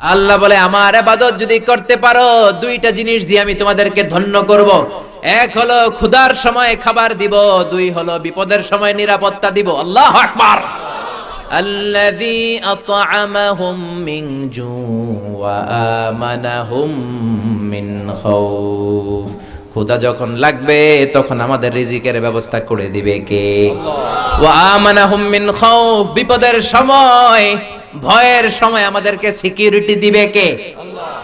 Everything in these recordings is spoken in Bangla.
আল্লাহ বলে আমার আবাদত যদি করতে পারো দুইটা জিনিস দিয়ে আমি তোমাদেরকে ধন্য করব এক হলো ক্ষুধার সময় খাবার দিব দুই হলো বিপদের সময় নিরাপত্তা দিব আল্লাহ আকবার الذي أطعمهم من جوع وآمنهم من خوف ক্ষুধা যখন লাগবে তখন আমাদের রিজিকের ব্যবস্থা করে দিবে কে ওয়ামানাহুম মিন খাউফ বিপদের সময় ভয়ের সময় আমাদেরকে সিকিউরিটি দিবে কে?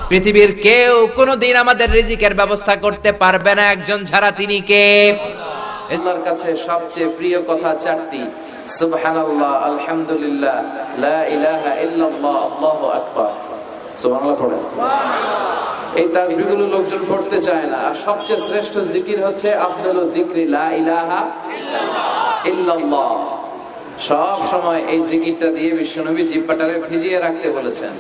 পৃথিবীর কেউ কোনোদিন আমাদের রিজিকের ব্যবস্থা করতে পারবে না। একজন ছাড়া তিনি কে? আল্লাহর কাছে সবচেয়ে প্রিয় কথা চারটি। সুবহানাল্লাহ, আলহামদুলিল্লাহ, লা ইলাহা ইল্লাল্লাহ, আল্লাহু আকবার। সুবহানাল্লাহ এই তাসবিহগুলো লোকজন পড়তে চায় না। আর সবচেয়ে শ্রেষ্ঠ জিকির হচ্ছে, আফদালু জিকরি, লা ইলাহা ইল্লাল্লাহ। সব সময় এই জিকিরটা দিয়ে বিশ্বনবী জিব্বাটারে ভিজিয়ে রাখতে বলেছেন।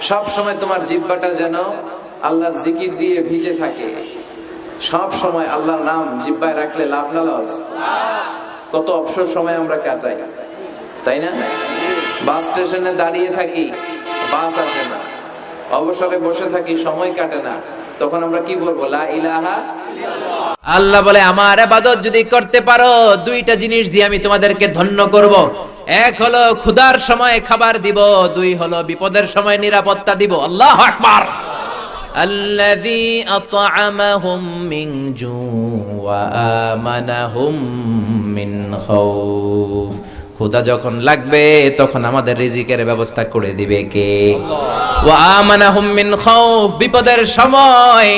সব সময় তোমার জিব্বাটা যেন আল্লাহর জিকির দিয়ে ভিজে থাকে। সব সময় আল্লাহর নাম জিব্বায় রাখলে লাভ না লস। কত অবসর সময় আমরা কাটাই। তাই না? বাস স্টেশনে দাঁড়িয়ে থাকি, বাস আসে না। অবসরে বসে থাকি, সময় কাটে না। তখন আমরা কি বলব? লা ইলাহা আল্লাহ বলে আমার আবাদত যদি করতে পারো দুইটা জিনিস দিয়ে আমি তোমাদেরকে ধন্য করব এক হলো ক্ষুধার সময় খাবার দিব দুই হলো বিপদের সময় নিরাপত্তা দিব আল্লাহ আকবার الذي أطعمهم من جوع وآمنهم من خوف ক্ষুধা যখন লাগবে তখন আমাদের রিজিকের ব্যবস্থা করে দিবে কে ওয়া আমানাহুম মিন খাউফ বিপদের সময়